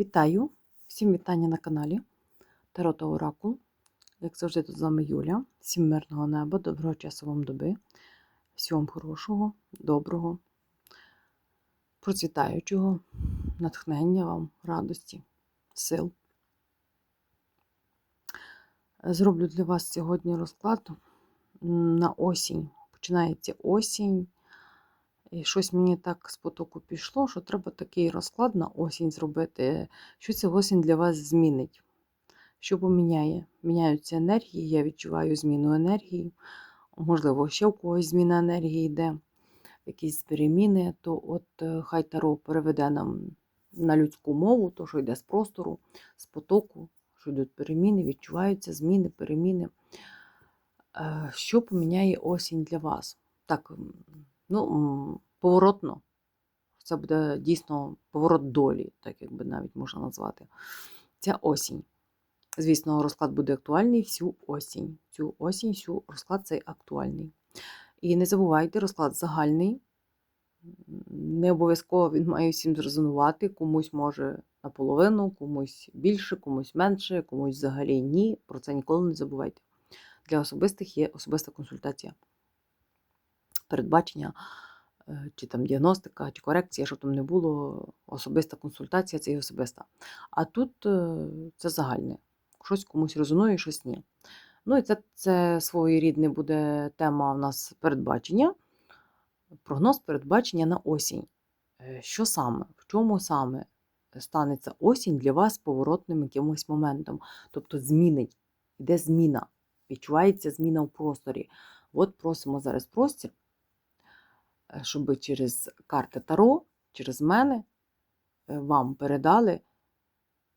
Вітаю! Всім вітання на каналі Таро та Оракул. Як завжди, тут з вами Юля. Всім мирного неба, доброго часу вам доби. Всього хорошого, доброго, процвітаючого, натхнення вам, радості, сил. Зроблю для вас сьогодні розклад на осінь. Починається осінь. І щось мені так з потоку пішло, що треба такий розклад на осінь зробити. Що ця осінь для вас змінить? Що поміняє? Міняються енергії, я відчуваю зміну енергії. Можливо, ще у когось зміна енергії йде, якісь переміни, то от е, хай Таро переведе нам на людську мову, то, що йде з простору, з потоку, що йдуть переміни, відчуваються зміни, переміни. Е, Що поміняє осінь для вас? Так, ну, поворотно. Це буде дійсно поворот долі, так якби навіть можна назвати. Ця осінь. Звісно, розклад буде актуальний всю осінь. Цю осінь, всю розклад цей актуальний. І не забувайте, розклад загальний. Не обов'язково він має всім зрезонувати. Комусь може наполовину, комусь більше, комусь менше, комусь взагалі ні. Про це ніколи не забувайте. Для особистих є особиста консультація. Передбачення, е, чи там діагностика, чи корекція, щоб там не було. Особиста консультація це і особиста. А тут е, це загальне. Щось комусь резонує, щось ні. Ну і це, це своєрідне буде тема у нас передбачення. Прогноз передбачення на осінь. Е, Що саме? В чому саме станеться осінь для вас поворотним якимось моментом? Тобто змінить, йде зміна, відчувається зміна в просторі. От просимо зараз простір, щоб через карти Таро, через мене е, вам передали,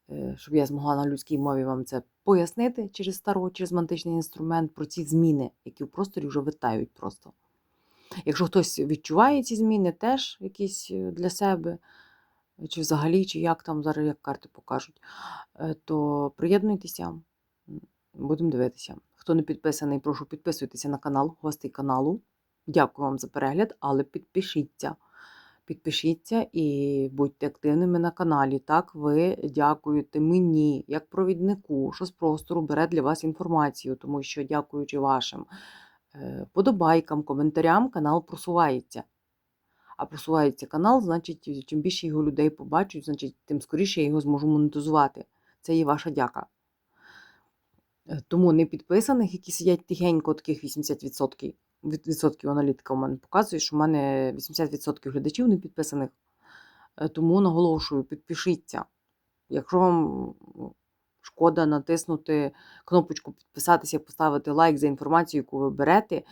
е, щоб я змогла на людській мові вам це пояснити через Таро, через мантичний інструмент про ці зміни, які в просторі вже витають просто. Якщо хтось відчуває ці зміни, теж якісь е, для себе, чи взагалі, чи як там зараз як карти покажуть, е, то приєднуйтеся, будемо дивитися. Хто не підписаний, прошу підписуйтеся на канал, гостей каналу. Дякую вам за перегляд, але підпишіться. Підпишіться і будьте активними на каналі. Так, ви дякуєте мені, як провіднику, що з простору бере для вас інформацію, тому що, дякуючи вашим е, подобайкам, коментарям, канал просувається. А просувається канал, значить, чим більше його людей побачать, значить, тим скоріше я його зможу монетизувати. Це є ваша дяка. Е, Тому не підписаних, які сидять тихенько, таких 80%. Від- Відсотків аналітика у мене показує, що в мене 80% глядачів не підписаних. Е, Тому наголошую, підпишіться. Якщо вам ну, шкода натиснути кнопочку підписатися, поставити лайк за інформацію, яку ви берете,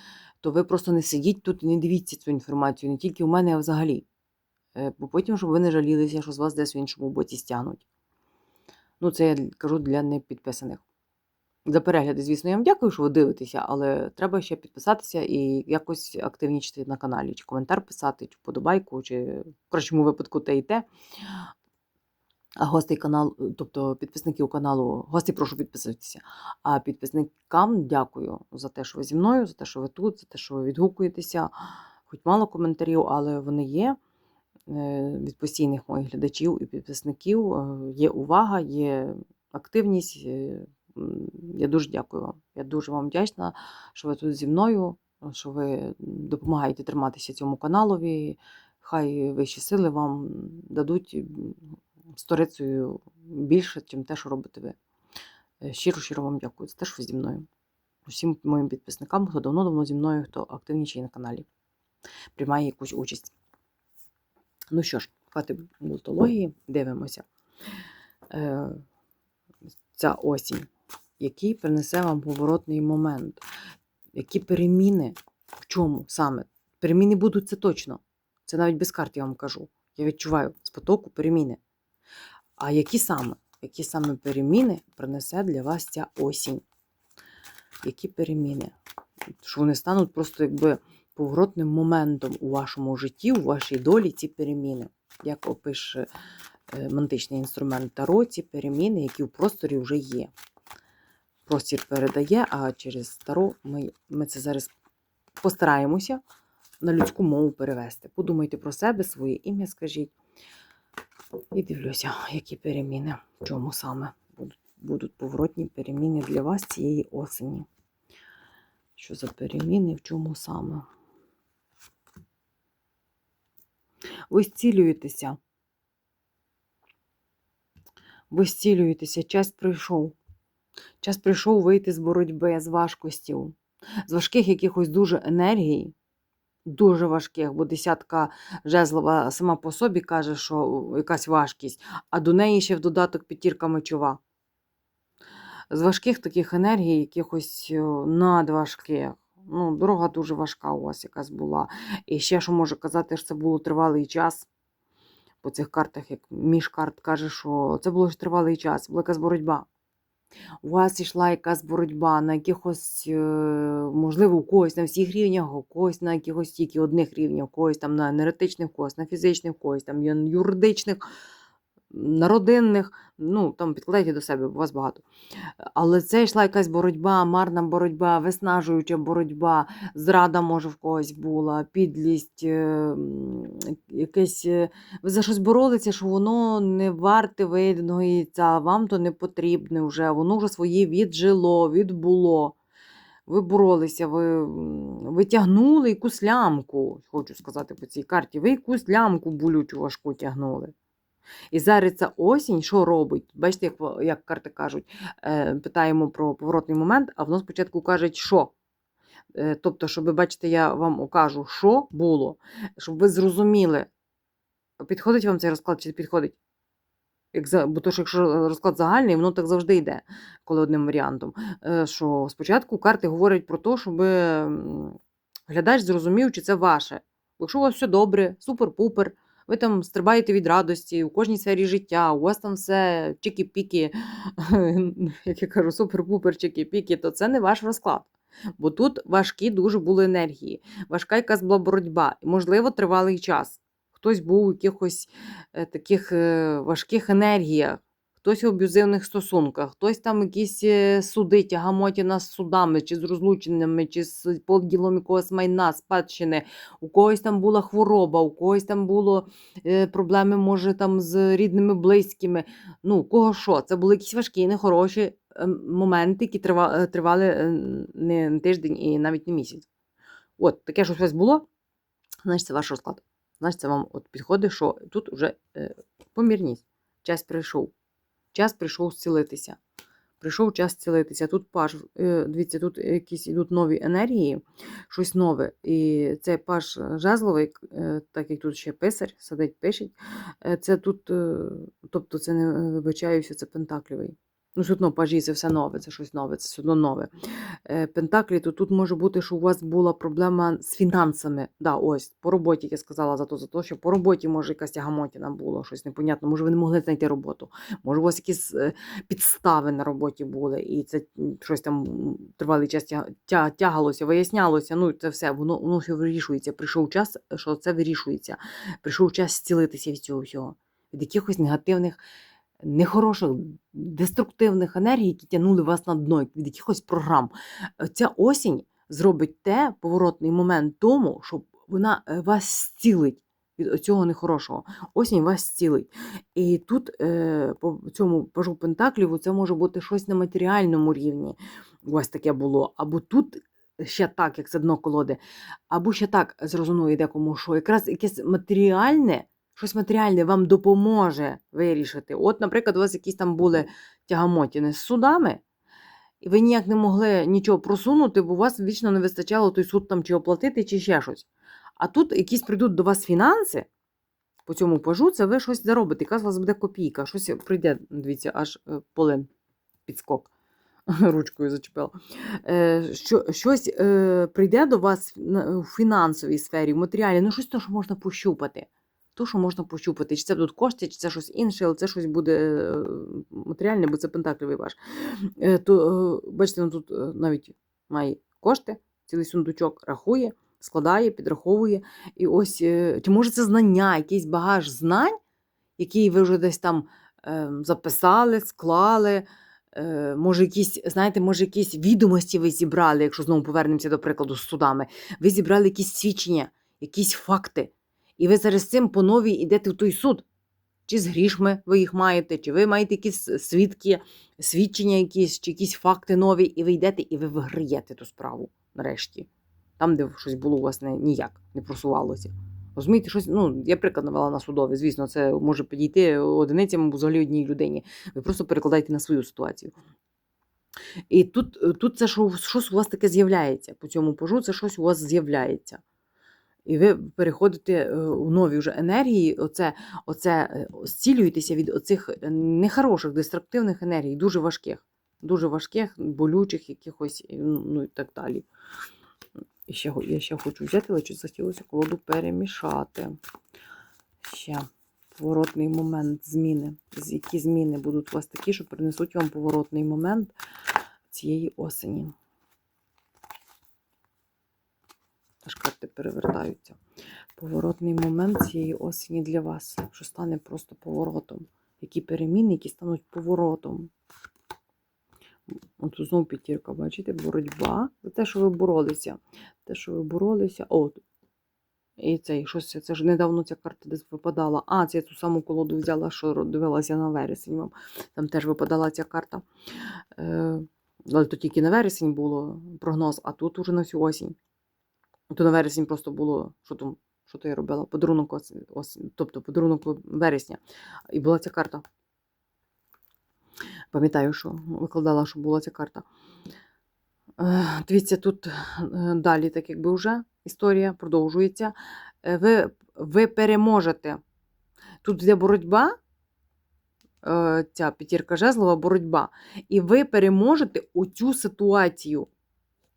то ви просто не сидіть тут і не дивіться цю інформацію, не тільки у мене, а взагалі. Е, Бо потім, щоб ви не жалілися, що з вас десь в іншому боці стягнуть. Ну, це я кажу для непідписаних. За перегляди, звісно, я вам дякую, що ви дивитеся, але треба ще підписатися і якось активнічити на каналі, чи коментар писати, чи вподобайку, чи в кращому випадку те і те. А гостей каналу, тобто підписників каналу, гостей прошу підписатися. А підписникам дякую за те, що ви зі мною, за те, що ви тут, за те, що ви відгукуєтеся. Хоч мало коментарів, але вони є е, від постійних моїх глядачів і підписників. Е, Є увага, є активність. Е, Я дуже дякую вам. Я дуже вам вдячна, що ви тут зі мною, що ви допомагаєте триматися цьому каналові. Хай вищі сили вам дадуть сторицею більше, ніж те, що робите ви. Е, Щиро, щиро вам дякую за те, що ви зі мною. Усім моїм підписникам, хто давно-давно зі мною, хто активніший на каналі, приймає якусь участь. Ну що ж, хватить мультології, дивимося. Е, Ця осінь, який принесе вам поворотний момент, які переміни, в чому саме? Переміни будуть це точно. Це навіть без карт я вам кажу. Я відчуваю з потоку переміни. А які саме? Які саме переміни принесе для вас ця осінь? Які переміни? Що вони стануть просто якби поворотним моментом у вашому житті, у вашій долі ці переміни. Як опише е, мантичний інструмент Таро, ці переміни, які в просторі вже є. Простір передає, а через Таро ми, ми це зараз постараємося на людську мову перевести. Подумайте про себе, своє ім'я скажіть. І дивлюся, які переміни, в чому саме будуть, будуть поворотні переміни для вас цієї осені. Що за переміни, в чому саме? Ви зцілюєтеся. Ви зцілюєтеся, час прийшов. Час прийшов вийти з боротьби, з важкостів, з важких якихось дуже енергій, дуже важких, бо десятка жезлова сама по собі каже, що якась важкість, а до неї ще в додаток п'ятірка мечова. З важких таких енергій, якихось е, надважких. Ну, дорога дуже важка у вас якась була. І ще що можу казати, що це було тривалий час. По цих картах, як між карт каже, що це було тривалий час, якась боротьба. У вас йшла якась боротьба на якихось, е, можливо, у когось на всіх рівнях, у когось на якихось тільки одних рівнях, у когось там на енергетичних, у когось на фізичних, у когось там юридичних, на родинних. Ну, там підкладайте до себе, у вас багато. Але це йшла якась боротьба, марна боротьба, виснажуюча боротьба, зрада, може, в когось була, підлість, е, якесь. е, Ви за щось боролися, що воно не варте видного яйця, вам то не потрібне вже, воно вже своє віджило, відбуло. Ви боролися, ви, ви тягнули якусь лямку, хочу сказати по цій карті. Ви якусь лямку болючу важку тягнули. І зараз ця осінь, що робить? Бачите, як, як карти кажуть, е, питаємо про поворотний момент, а воно спочатку кажуть, що. Е, Тобто, щоб ви бачите, я вам окажу, що було, щоб ви зрозуміли, підходить вам цей розклад чи не підходить. Бо то, що якщо розклад загальний, воно так завжди йде, коли одним варіантом. Е, Що спочатку карти говорять про те, щоб глядач зрозумів, чи це ваше. Якщо у вас все добре, супер-пупер, ви там стрибаєте від радості у кожній сфері життя, у вас там все чики-піки, як я кажу, супер-пупер, чики-піки, то це не ваш розклад. Бо тут важкі дуже були енергії, важка якась була боротьба, можливо, тривалий час. Хтось був у якихось е, таких е, важких енергіях, хтось в аб'юзивних стосунках, хтось там якісь е, суди, тягамоті нас з судами, чи з розлученими, чи з поділом якогось майна, спадщини. У когось там була хвороба, у когось там було е, проблеми, може, там з рідними, близькими. Ну, кого що? Це були якісь важкі, нехороші е, моменти, які трива- тривали не тиждень і навіть не місяць. От, таке що щось було, значить, це ваш розклад. Значить, це вам от підходить, що тут вже помірність. Час прийшов. Час прийшов зцілитися. Прийшов час зцілитися. Тут паш, е, дивіться, тут якісь йдуть нові енергії, щось нове. І це паш жезловий, е, так як тут ще писар, сидить, пишеть. Е, Це тут, тобто це не вибачаюся, це пентаклівий. Ну, все одно пажі це все нове, це щось нове, це все одно нове. Е, Пентаклі, то тут може бути, що у вас була проблема з фінансами. Да, ось, по роботі я сказала за то, за те, що по роботі може якась тягамотіна була, щось непонятно. Може, ви не могли знайти роботу. Може, у вас якісь е, підстави на роботі були, і це щось там тривалий час тя- тя- тягалося, вияснялося. Ну, це все, воно, воно все вирішується. Прийшов час, що це вирішується. Прийшов час зцілитися від цього всього, від якихось негативних нехороших, деструктивних енергій, які тягнули вас на дно, від якихось програм. Е, Ця осінь зробить те, поворотний момент тому, щоб вона е, вас зцілить від цього нехорошого. Осінь вас зцілить. І тут е, по цьому пажу Пентакліву це може бути щось на матеріальному рівні. У вас таке було. Або тут ще так, як це дно колоди, або ще так зрозуміє декому, що якраз якесь матеріальне щось матеріальне вам допоможе вирішити. От, наприклад, у вас якісь там були тягамотіни з судами, і ви ніяк не могли нічого просунути, бо у вас вічно не вистачало той суд там чи оплатити, чи ще щось. А тут якісь прийдуть до вас фінанси, по цьому пажу, це ви щось заробите. Яка з вас буде копійка, щось прийде, дивіться, аж е, полин підскок. Ручкою зачепила. Е, що, щось е, прийде до вас у фінансовій сфері, в матеріалі, ну щось то, що можна пощупати. То, що можна пощупати, чи це будуть кошти, чи це щось інше, але це щось буде е, матеріальне, бо це пентаклівий ваш. Е, То, е, бачите, ну, тут навіть має кошти, цілий сундучок рахує, складає, підраховує. І ось, чи може це знання, якийсь багаж знань, який ви вже десь там записали, склали. Може, якісь, знаєте, може, якісь відомості ви зібрали, якщо знову повернемося до прикладу з судами. Ви зібрали якісь свідчення, якісь факти. І ви зараз цим по новій йдете в той суд. чи з грішми ви їх маєте, чи ви маєте якісь свідки, свідчення, якісь, чи якісь факти нові, і ви йдете, і ви виграєте ту справу нарешті. Там, де щось було у вас не, ніяк не просувалося. Розумієте, щось, ну, я приклад навела на судові, звісно, це може підійти одиницям або взагалі одній людині. Ви просто перекладаєте на свою ситуацію. І тут, тут це що, щось у вас таке з'являється. По цьому пожу це щось у вас з'являється. І ви переходите е, у нові вже енергії, оце, оце е, зцілюєтеся від оцих е, нехороших, деструктивних енергій, дуже важких, дуже важких, болючих, якихось, ну ну і так далі. І ще, я ще хочу взяти, але щось захотілося колоду перемішати. Ще поворотний момент зміни. Які зміни будуть у вас такі, що принесуть вам поворотний момент цієї осені. Аж карти перевертаються. Поворотний момент цієї осені для вас, що стане просто поворотом. Які переміни, які стануть поворотом. От знову п'ятірка, бачите, боротьба. За те, що ви боролися. Те, що ви боролися. От. І це, щось, це ж недавно ця карта десь випадала. А, це я ту саму колоду взяла, що дивилася на вересень. вам. Там теж випадала ця карта. Е, але то тільки на вересень було прогноз, а тут уже на всю осінь. То на вересень просто було, що там, що то я робила? Подарунок ос, ос, тобто подарунок вересня. І була ця карта. Пам'ятаю, що викладала, що була ця карта. Дивіться, тут е, далі, так якби вже історія продовжується. Е, Ви, ви переможете. Тут йде боротьба, е, ця п'ятірка жезлова боротьба, і ви переможете оцю ситуацію,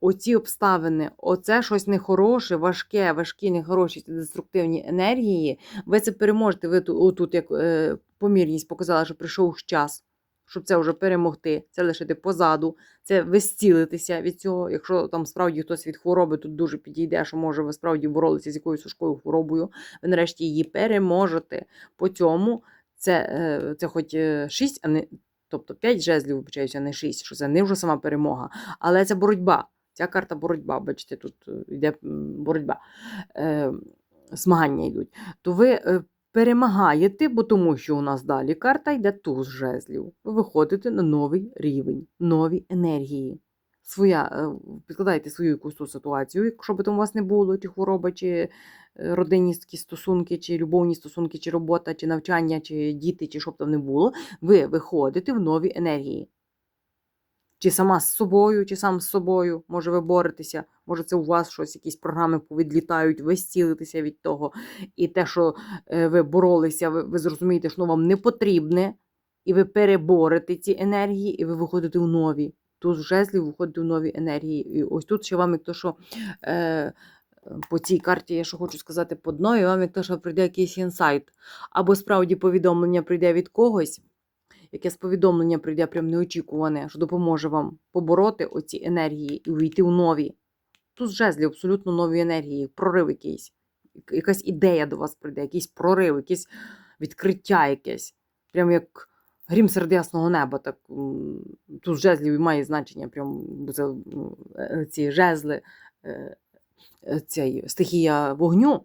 оці обставини, оце щось нехороше, важке, важкі, нехороші, деструктивні енергії. Ви це переможете. Ви тут, отут, як е, помірність показала, що прийшов час, щоб це вже перемогти, це лишити позаду, це ви зцілитеся від цього. Якщо там справді хтось від хвороби тут дуже підійде, що може ви справді боролися з якоюсь важкою хворобою, ви нарешті її переможете. По цьому це, е, це хоч 6, а не. Тобто 5 жезлів, вибачаюся, не 6, що це не вже сама перемога. Але це боротьба. Ця карта боротьба, бачите, тут йде боротьба, е, змагання йдуть. То ви е, перемагаєте, бо тому що у нас далі карта йде туз жезлів. Ви виходите на новий рівень, нові енергії. Своя, е, підкладаєте свою якусь ту ситуацію, якщо би там у вас не було, чи хвороба, чи е, родинні стосунки, чи любовні стосунки, чи робота, чи навчання, чи діти, чи що б там не було, ви виходите в нові енергії. Чи сама з собою, чи сам з собою, може ви боретеся, може це у вас щось, якісь програми повідлітають, ви зцілитеся від того. І те, що е, ви боролися, ви, ви зрозумієте, що вам не потрібне, і ви переборете ці енергії, і ви виходите у нові. Тут з жезлів виходите у нові енергії. І ось тут ще вам, як то, що е, по цій карті, я що хочу сказати по дною, вам як то, що прийде якийсь інсайт. Або справді повідомлення прийде від когось якесь повідомлення прийде прям неочікуване, що допоможе вам побороти оці енергії і увійти у нові. Тут з жезлів абсолютно нові енергії, прорив якийсь, якась ідея до вас прийде, якийсь прорив, якесь відкриття якесь. Прям як грім серед ясного неба. Так, тут з жезлів має значення, прям це м, е, ці жезли, е, е, стихія вогню.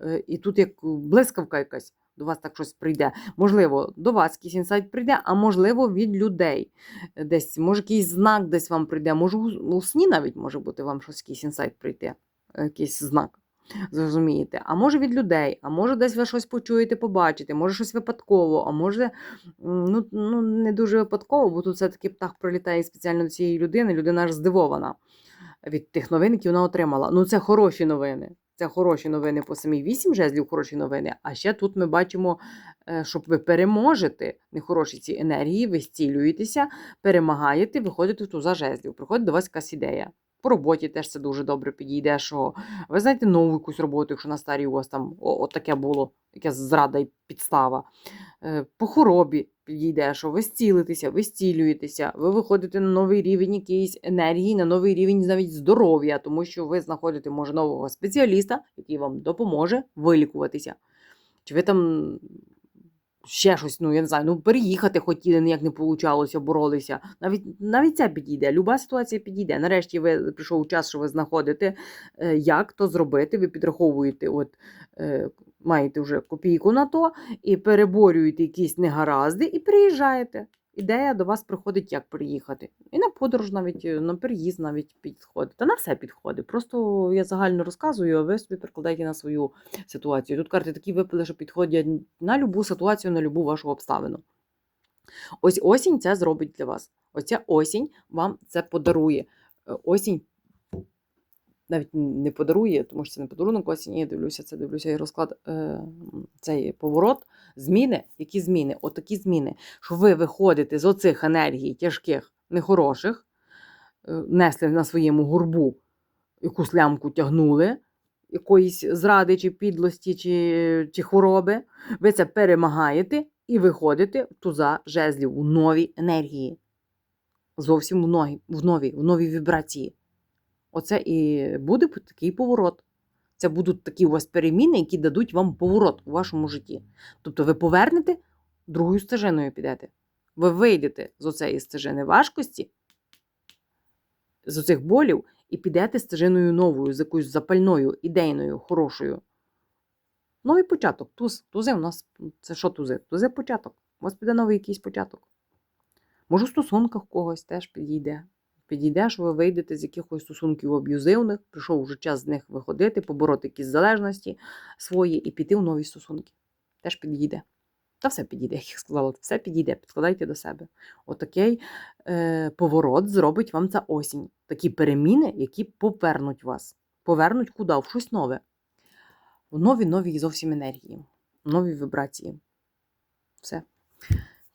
Е, І тут як блискавка якась до вас так щось прийде. Можливо, до вас якийсь інсайт прийде, а можливо, від людей. Десь, може, якийсь знак десь вам прийде, може, у сні навіть може бути вам щось, якийсь інсайт прийти, е, якийсь знак. Зрозумієте, а може від людей, а може десь ви щось почуєте, побачите, може щось випадково, а може ну, ну, не дуже випадково, бо тут все-таки птах прилітає спеціально до цієї людини, людина аж здивована від тих новин, які вона отримала. Ну, це хороші новини. Це хороші новини по самій вісім жезлів, хороші новини. А ще тут ми бачимо, е, щоб ви переможете нехороші ці енергії, ви зцілюєтеся, перемагаєте, виходите в туза жезлів. Приходить до вас якась ідея. По роботі теж це дуже добре підійде, що ви знаєте нову якусь роботу, якщо на старій у вас там от таке було, якась зрада і підстава. Е, По хворобі підійде, що ви зцілитеся, ви зцілюєтеся, ви виходите на новий рівень якоїсь енергії, на новий рівень навіть здоров'я, тому що ви знаходите, може, нового спеціаліста, який вам допоможе вилікуватися. Чи ви там ще щось, ну я не знаю, ну переїхати хотіли, ніяк не получалося, боролися. Навіть навіть це підійде. Люба ситуація підійде. Нарешті ви прийшов час, що ви знаходите, е, як то зробити. Ви підраховуєте, от е, маєте вже копійку на то, і переборюєте якісь негаразди, і приїжджаєте. Ідея до вас приходить, як приїхати. І на подорож навіть, е, на переїзд навіть підходить. Та на все підходить. Просто я загально розказую, а ви собі прикладаєте на свою ситуацію. Тут карти такі випали, що підходять на любу ситуацію, на любу вашу обставину. Ось осінь це зробить для вас. Оця осінь вам це подарує. Е, Осінь навіть не подарує, тому що це не подарунок осінь, я дивлюся, це дивлюся і розклад, е, цей поворот, зміни, які зміни, отакі зміни, що ви виходите з оцих енергій тяжких, нехороших, е, несли на своєму горбу якусь лямку тягнули, якоїсь зради, чи підлості, чи, чи хвороби, ви це перемагаєте і виходите в туза жезлів у новій енергії. Зовсім в, нові, в новій, в новій вібрації. Оце і буде такий поворот. Це будуть такі у вас переміни, які дадуть вам поворот у вашому житті. Тобто ви повернете, другою стежиною підете. Ви вийдете з оцеї стежини важкості, з оцих болів, і підете стежиною новою, з якоюсь запальною, ідейною, хорошою. Новий початок. Туз. Тузи у нас це що тузи? Тузи початок. У вас піде новий якийсь початок. Може, в стосунках когось теж підійде. Підійде, що ви вийдете з якихось стосунків аб'юзивних, прийшов вже час з них виходити, побороти якісь залежності свої і піти в нові стосунки. Теж підійде. Та все підійде, як я сказала, все підійде, підкладайте до себе. Отакий е, поворот зробить вам ця осінь. Такі переміни, які повернуть вас. Повернуть куди? В щось нове. В нові нові зовсім енергії, нові вібрації. Все.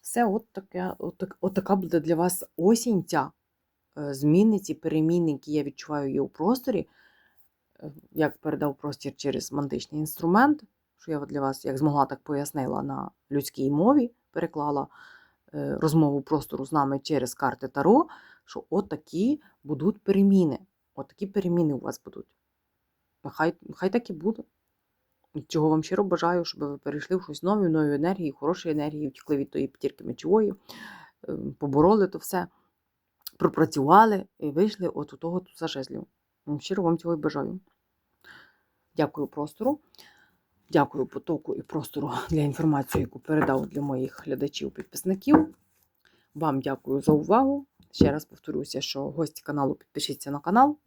Все, от, таке, от, от така буде для вас осінь ця. Е, Зміни, ці переміни, які я відчуваю є у просторі, е, як передав простір через мантичний інструмент, що я для вас, як змогла, так пояснила на людській мові, переклала е, розмову простору з нами через карти Таро, що от такі будуть переміни. От такі переміни у вас будуть. Хай, хай так і буде. Чого вам щиро бажаю, щоб ви перейшли в щось нове, нові енергії, хороші енергії, втікли від тої п'ятірки мечової, е, побороли то все, пропрацювали і вийшли от у того туса. Щиро вам цього і бажаю. Дякую простору. Дякую потоку і простору для інформації, яку передав для моїх глядачів-підписників. Вам дякую за увагу. Ще раз повторюся, що гості каналу підпишіться на канал.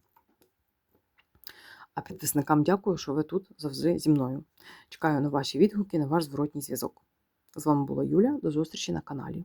А підписникам дякую, що ви тут завжди зі мною. Чекаю на ваші відгуки, на ваш зворотній зв'язок. З вами була Юля. До зустрічі на каналі.